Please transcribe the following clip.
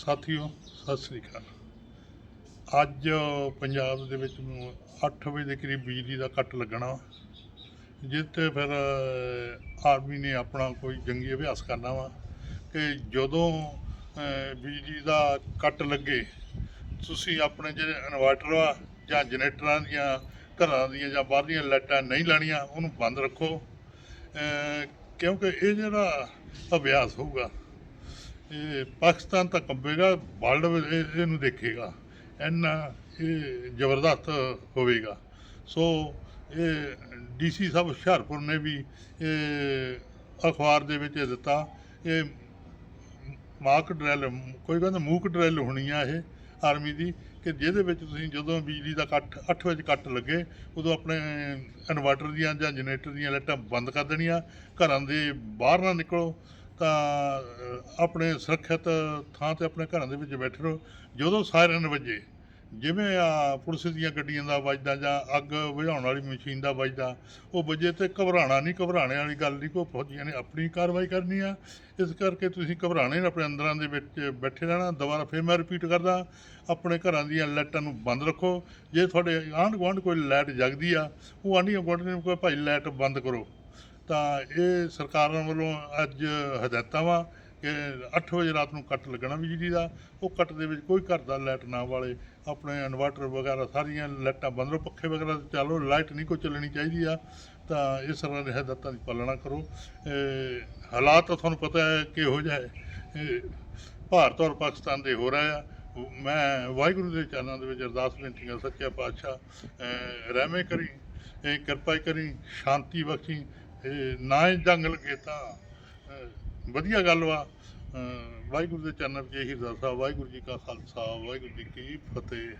ਸਾਥੀਓ, ਸਤਿ ਸ੍ਰੀ ਅਕਾਲ। ਅੱਜ ਪੰਜਾਬ ਦੇ ਵਿੱਚ 8 ਵਜੇ ਦੇ ਕਰੀਬ ਬਿਜਲੀ ਦਾ ਕੱਟ ਲੱਗਣਾ ਜਿਸ ਤੇ ਫਿਰ ਆਰਮੀ ਨੇ ਆਪਣਾ ਕੋਈ ਜੰਗੀ ਅਭਿਆਸ ਕਰਨਾ ਵਾ ਕਿ ਜਦੋਂ ਬਿਜਲੀ ਦਾ ਕੱਟ ਲੱਗੇ, ਤੁਸੀਂ ਆਪਣੇ ਜਿਹੜੇ ਇਨਵਰਟਰ ਆ ਜਾਂ ਜਨਰੇਟਰਾਂ ਦੀਆਂ ਘਰਾਂ ਦੀਆਂ ਜਾਂ ਬਾਹਰਲੀਆਂ ਲਾਈਟਾਂ ਨਹੀਂ ਲਾਣੀਆਂ ਉਹਨੂੰ ਬੰਦ ਰੱਖੋ। ਕਿਉਂਕਿ ਇਹ ਜਿਹੜਾ ਅਭਿਆਸ ਹੋਊਗਾ ਇਹ ਪਾਕਿਸਤਾਨ ਤਾਂ ਕੰਬੇਗਾ ਵਰਲਡ ਇਹਨੂੰ ਦੇਖੇਗਾ। ਇੰਨਾ ਇਹ ਜ਼ਬਰਦਸਤ ਹੋਵੇਗਾ। ਸੋ ਇਹ ਡੀਸੀ ਸਾਹਿਬ ਹੁਸ਼ਿਆਰਪੁਰ ਨੇ ਵੀ ਇਹ ਅਖਬਾਰ ਦੇ ਵਿੱਚ ਇਹ ਦਿੱਤਾ, ਇਹ ਮਾਕ ਡਰੈਲ, ਕੋਈ ਕਹਿੰਦਾ ਮੂਕ ਡਰੈਲ ਹੋਣੀ ਆ ਇਹ ਆਰਮੀ ਦੀ, ਕਿ ਜਿਹਦੇ ਵਿੱਚ ਤੁਸੀਂ ਜਦੋਂ ਬਿਜਲੀ ਦਾ ਕੱਟ 8 ਵਜੇ ਕੱਟ ਲੱਗੇ, ਉਦੋਂ ਆਪਣੇ ਇਨਵਰਟਰ ਦੀਆਂ ਜਾਂ ਜਨਰੇਟਰ ਦੀਆਂ ਲਾਈਟਾਂ ਬੰਦ ਕਰ ਦੇਣੀਆਂ, ਘਰਾਂ ਦੇ ਬਾਹਰ ਨਾ ਨਿਕਲੋ। ਤਾਂ ਆਪਣੇ ਸੁਰੱਖਿਅਤ ਥਾਂ ਤੇ ਆਪਣੇ ਘਰਾਂ ਦੇ ਵਿੱਚ ਬੈਠੇ ਰਹੋ। ਜਦੋਂ ਸਾਇਰਨ ਵੱਜੇ, ਜਿਵੇਂ ਆ ਪੁਲਿਸ ਦੀਆਂ ਗੱਡੀਆਂ ਦਾ ਵੱਜਦਾ ਜਾਂ ਅੱਗ ਬੁਝਾਉਣ ਵਾਲੀ ਮਸ਼ੀਨ ਦਾ ਵੱਜਦਾ, ਉਹ ਵੱਜੇ ਤੇ ਘਬਰਾਉਣਾ ਨਹੀਂ ਘਬਰਾਣੇ ਵਾਲੀ ਗੱਲ ਨਹੀਂ, ਕੋਈ ਫੌਜੀਆਂ ਨੇ ਆਪਣੀ ਕਾਰਵਾਈ ਕਰਨੀ ਆ। ਇਸ ਕਰਕੇ ਤੁਸੀਂ ਘਬਰਾਣੇ ਨਹੀਂ ਆਪਣੇ ਅੰਦਰਾਂ ਦੇ ਵਿੱਚ ਬੈਠੇ ਰਹਿਣਾ, ਦੁਬਾਰਾ ਫਿਰ ਮੈਂ ਰਿਪੀਟ ਕਰਦਾ, ਆਪਣੇ ਘਰਾਂ ਦੀਆਂ ਲਾਈਟਾਂ ਨੂੰ ਬੰਦ ਰੱਖੋ। ਜੇ ਤੁਹਾਡੇ ਆਂਢ ਗੁਆਂਢ ਕੋਈ ਲਾਈਟ ਜਗਦੀ ਆ, ਉਹ ਆਂਢੀਆਂ ਗੁਆਂਢੀਆਂ ਨੂੰ ਕੋਈ ਭਾਈ, ਲਾਈਟ ਬੰਦ ਕਰੋ। ਤਾਂ ਇਹ ਸਰਕਾਰਾਂ ਵੱਲੋਂ ਅੱਜ ਹਦਾਇਤਾਂ ਵਾ ਕਿ 8 ਵਜੇ ਰਾਤ ਨੂੰ ਕੱਟ ਲੱਗਣਾ ਬਿਜਲੀ ਦਾ। ਉਹ ਕੱਟ ਦੇ ਵਿੱਚ ਕੋਈ ਘਰ ਦਾ ਲਾਈਟ ਨਾ ਵਾਲੇ, ਆਪਣੇ ਇਨਵਰਟਰ ਵਗੈਰਾ ਸਾਰੀਆਂ ਲਾਈਟਾਂ ਬੰਦ ਰਹੋ, ਪੱਖੇ ਵਗੈਰਾ ਤੇ ਚਾਲੋ ਲਾਈਟ ਨਹੀਂ ਕੋਈ ਚੱਲਣੀ ਚਾਹੀਦੀ ਆ। ਤਾਂ ਇਹ ਸਰਕਾਰ ਦੇ ਹਦਾਇਤਾਂ ਦੀ ਪਾਲਣਾ ਕਰੋ। ਹਾਲਾਤ ਤਾਂ ਤੁਹਾਨੂੰ ਪਤਾ ਹੈ ਕਿਹੋ ਜਿਹਾ ਹੈ। ਭਾਰਤ ਔਰ ਪਾਕਿਸਤਾਨ ਦੇ ਹੋ ਰਹੇ ਆ। ਮੈਂ ਵਾਹਿਗੁਰੂ ਦੇ ਚਰਨਾਂ ਦੇ ਵਿੱਚ ਅਰਦਾਸ ਬੇਨਤੀ ਕਰ ਸੱਚਾ ਪਾਤਸ਼ਾਹ ਰਹਿਮੇ ਕਰੀ, ਇਹ ਕਿਰਪਾ ਕਰੀ, ਸ਼ਾਂਤੀ ਬਖਸ਼ੀ ਇਹ ਨਾ ਹੀ ਜੰਗ ਲੱਗੇ ਤਾਂ ਵਧੀਆ ਗੱਲ ਵਾ। ਵਾਹਿਗੁਰੂ ਦੇ ਚਰਨਾਂ ਵਿੱਚ ਇਹੀ ਅਰਦਾਸ ਵਾਹਿਗੁਰੂ ਜੀ ਕਾ ਖਾਲਸਾ, ਵਾਹਿਗੁਰੂ ਜੀ ਕੀ ਫਤਿਹ।